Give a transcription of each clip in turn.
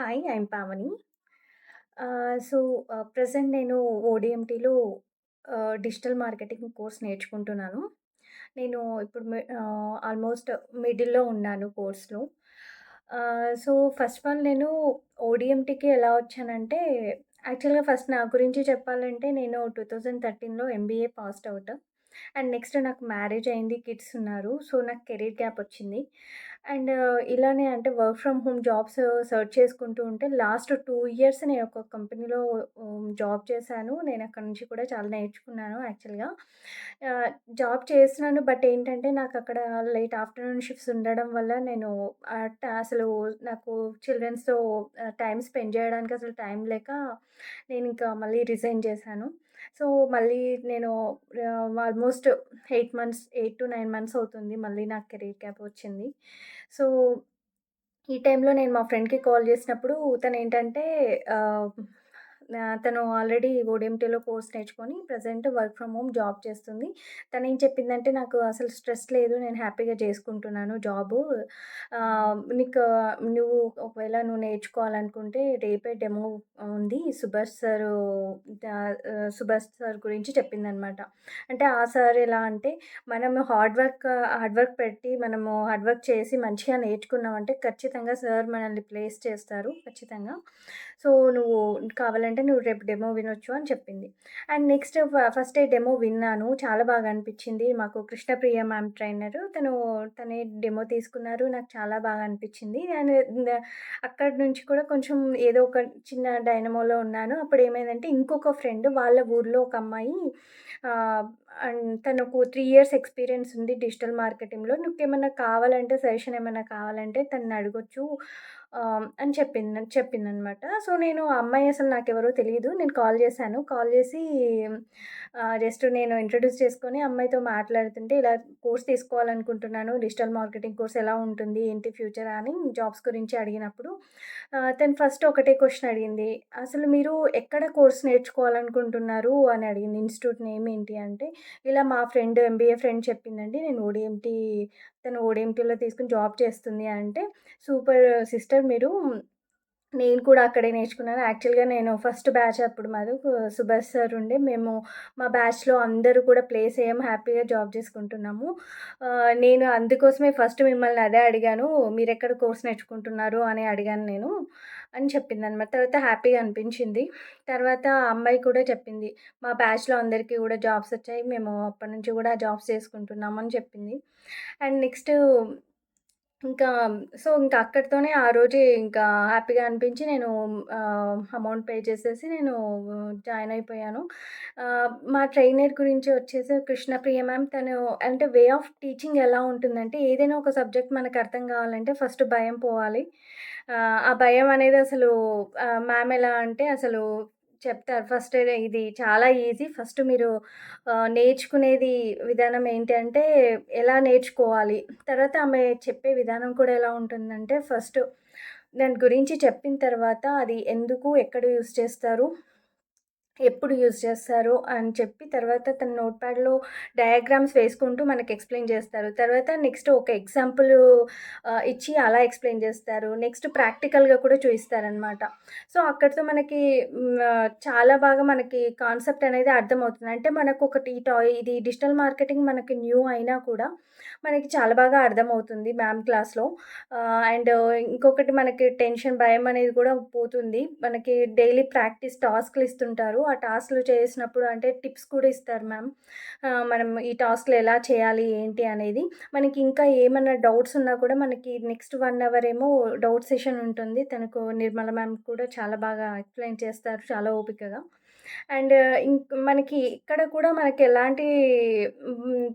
Hi. I'm Pavani. So, present నేను ఓడీఎంటీలో digital marketing course నేర్చుకుంటున్నాను. నేను ఇప్పుడు ఆల్మోస్ట్ మిడిల్‌లో ఉన్నాను కోర్స్‌లో. సో, ఫస్ట్ ఆఫ్ ఆల్ నేను ఓడీఎంటీకి ఎలా వచ్చానంటే, యాక్చువల్‌గా ఫస్ట్ నా గురించి చెప్పాలంటే నేను 2013లో MBA passed out and next నాకు మ్యారేజ్ అయింది. కిడ్స్ ఉన్నారు. సో, నాకు కెరీర్ గ్యాప్ వచ్చింది. అండ్ ఇలానే అంటే work from home jobs search చేసుకుంటూ ఉంటే లాస్ట్ టూ ఇయర్స్ నేను ఒక కంపెనీలో జాబ్ చేశాను. నేను అక్కడి నుంచి కూడా చాలా నేర్చుకున్నాను యాక్చువల్‌గా. జాబ్ చేస్తున్నాను. బట్ ఏంటంటే నాకు అక్కడ లేట్ ఆఫ్టర్‌నూన్ షిఫ్ట్స్ ఉండడం వల్ల నేను అసలు నాకు చిల్డ్రన్స్‌తో టైం స్పెండ్ చేయడానికి అసలు టైం లేక నేను ఇంకా మళ్ళీ రిజైన్ చేశాను. సో, మళ్ళీ నేను ఆల్మోస్ట్ ఎయిట్ మంత్స్ 8-9 మంత్స్ అవుతుంది. మళ్ళీ నాకు కెరీర్ గ్యాప్ వచ్చింది. సో, ఈ టైంలో నేను మా ఫ్రెండ్‌కి కాల్ చేసినప్పుడు తను ఏంటంటే తను ఆల్రెడీ ఓడిఎంటీలో కోర్స్ నేర్చుకొని present work from home job చేస్తుంది. తను ఏం చెప్పిందంటే, "నాకు అసలు స్ట్రెస్ లేదు. నేను హ్యాపీగా చేసుకుంటున్నాను జాబు. నీకు నువ్వు ఒకవేళ నువ్వు నేర్చుకోవాలనుకుంటే రేపే డెమో ఉంది. సుభాష్ సార్ సుభాష్ సార్ గురించి చెప్పిందనమాట. అంటే ఆ సార్ ఎలా అంటే, మనము హార్డ్ వర్క్ హార్డ్ వర్క్ పెట్టి మనము హార్డ్ వర్క్ చేసి మంచిగా నేర్చుకున్నామంటే ఖచ్చితంగా సార్ మనల్ని ప్లేస్ చేస్తారు ఖచ్చితంగా. సో, నువ్వు కావాలంటే నువ్వు రేపు డెమో వినొచ్చు అని చెప్పింది. And next first day demo విన్నాను. చాలా బాగా అనిపించింది. మాకు కృష్ణప్రియ మ్యామ్ ట్రైనర్ తను తనే డెమో తీసుకున్నారు. నాకు చాలా బాగా అనిపించింది. అండ్ అక్కడి నుంచి కూడా కొంచెం ఏదో ఒక చిన్న డైనమోలో ఉన్నాను. అప్పుడు ఏమైందంటే ఇంకొక ఫ్రెండ్ వాళ్ళ ఊర్లో ఒక అమ్మాయి అండ్ తనకు త్రీ ఇయర్స్ ఎక్స్‌పీరియన్స్ ఉంది డిజిటల్ మార్కెటింగ్‌లో. నీకేమన్నా కావాలంటే సజెషన్ ఏమైనా కావాలంటే తనని అడగొచ్చు అని చెప్పింది చెప్పిందనమాట. సో, నేను ఆ అమ్మాయి అసలు నాకెవరో తెలియదు నేను కాల్ చేశాను. కాల్ చేసి జస్ట్ నేను ఇంట్రొడ్యూస్ చేసుకొని అమ్మాయితో మాట్లాడుతుంటే, ఇలా కోర్స్ తీసుకోవాలనుకుంటున్నాను. డిజిటల్ మార్కెటింగ్ కోర్స్ ఎలా ఉంటుంది? ఏంటి ఫ్యూచర్ అని జాబ్స్ గురించి అడిగినప్పుడు తను ఫస్ట్ ఒకటే క్వశ్చన్ అడిగింది. "అసలు మీరు ఎక్కడ కోర్స్ నేర్చుకోవాలనుకుంటున్నారు?" అని అడిగింది. ఇన్‌స్టిట్యూట్ నేమ్ ఏంటి అంటే, ఇలా మా ఫ్రెండ్ ఎంబీఏ ఫ్రెండ్ చెప్పిందండి. నేను ఓడిఎంటీ తను ఓడిఎంటీలో తీసుకొని జాబ్ చేస్తుంది అంటే, "సూపర్ సిస్టర్ మీరు నేను కూడా అక్కడే నేర్చుకున్నాను. యాక్చువల్‌గా నేను ఫస్ట్ బ్యాచ్ అప్పుడు మాది సుభాష్ సార్ ఉండే. మేము మా బ్యాచ్‌లో అందరూ కూడా ప్లేస్ అయ్యాము. హ్యాపీగా జాబ్ చేసుకుంటున్నాము. నేను అందుకోసమే ఫస్ట్ మిమ్మల్ని అదే అడిగాను. మీరెక్కడ కోర్స్ నేర్చుకుంటున్నారు అని అడిగాను నేను" అని చెప్పింది అనమాట తర్వాత హ్యాపీగా అనిపించింది. తర్వాత అమ్మాయి కూడా చెప్పింది. "మా బ్యాచ్‌లో అందరికీ కూడా జాబ్స్ వచ్చాయి. మేము అప్పటి నుంచి కూడా జాబ్స్ చేసుకుంటున్నాము" అని చెప్పింది. అండ్ నెక్స్ట్ ఇంకా సో, ఇంకా అక్కడితోనే ఆ రోజే ఇంకా హ్యాపీగా అనిపించి నేను అమౌంట్ పే చేసేసి నేను జాయిన్ అయిపోయాను. మా ట్రైనర్ గురించి వచ్చేసి కృష్ణప్రియ మ్యామ్ తను అంటే వే ఆఫ్ టీచింగ్ ఎలా ఉంటుందంటే, ఏదైనా ఒక సబ్జెక్ట్ మనకు అర్థం కావాలంటే ఫస్ట్ భయం పోవాలి. ఆ భయం అనేది అసలు మ్యామ్ ఎలా అంటే అసలు చెప్తారు. ఫస్ట్ ఇది చాలా ఈజీ. ఫస్ట్ మీరు నేర్చుకునేది విధానం ఏంటి అంటే, ఎలా నేర్చుకోవాలి. తర్వాత ఆమె చెప్పే విధానం కూడా ఎలా ఉంటుందంటే, ఫస్ట్ దాని గురించి చెప్పిన తర్వాత అది ఎందుకు, ఎక్కడ యూస్ చేస్తారు, ఎప్పుడు యూజ్ చేస్తారు అని చెప్పి తర్వాత తన నోట్‌ప్యాడ్‌లో డయాగ్రామ్స్ వేసుకుంటూ మనకి ఎక్స్‌ప్లెయిన్ చేస్తారు. తర్వాత నెక్స్ట్ ఒక ఎగ్జాంపుల్ ఇచ్చి అలా ఎక్స్‌ప్లెయిన్ చేస్తారు. నెక్స్ట్ ప్రాక్టికల్‌గా కూడా చూపిస్తారనమాట సో, అక్కడితో మనకి చాలా బాగా మనకి కాన్సెప్ట్ అనేది అర్థమవుతుంది. అంటే మనకు ఒకటి టాయ్ ఇది డిజిటల్ మార్కెటింగ్ మనకి న్యూ అయినా కూడా మనకి చాలా బాగా అర్థమవుతుంది మ్యామ్ క్లాస్‌లో. అండ్ ఇంకొకటి మనకి టెన్షన్, భయం అనేది కూడా పోతుంది. మనకి డైలీ ప్రాక్టీస్ టాస్క్‌లు ఇస్తుంటారు. ఆ టాస్క్‌లు చేసినప్పుడు అంటే టిప్స్ కూడా ఇస్తారు మ్యామ్. మనం ఈ టాస్క్‌లు ఎలా చేయాలి, ఏంటి అనేది. మనకి ఇంకా ఏమైనా డౌట్స్ ఉన్నా కూడా మనకి నెక్స్ట్ వన్ అవర్ ఏమో డౌట్ సెషన్ ఉంటుంది. తనకు నిర్మల మ్యామ్ కూడా చాలా బాగా ఎక్స్‌ప్లెయిన్ చేస్తారు చాలా ఓపికగా. అండ్ ఇంక్ మనకి ఇక్కడ కూడా మనకి ఎలాంటి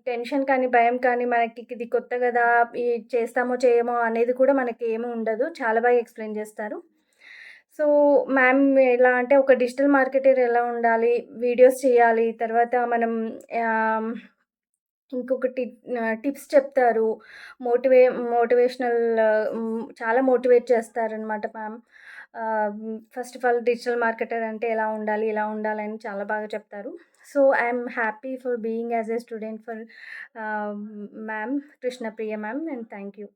టెన్షన్ కానీ, భయం కానీ మనకి ఇది కొత్త కదా! ఈ చేస్తామో, చేయమో అనేది కూడా మనకి ఏమి ఉండదు. చాలా బాగా ఎక్స్‌ప్లెయిన్ చేస్తారు. సో, మ్యామ్ ఎలా అంటే ఒక డిజిటల్ మార్కెటర్ ఎలా ఉండాలి, వీడియోస్ చేయాలి, తర్వాత మనం ఇంకొకటి టిప్స్ చెప్తారు. మోటివే మోటివేషనల్ చాలా మోటివేట్ చేస్తారనమాట ma'am. First of all digital marketer అంటే ఎలా ఉండాలి, ఇలా ఉండాలని చాలా బాగా చెప్తారు. So, I happy for being as a student for ma'am Krishnapriya ma'am and thank you.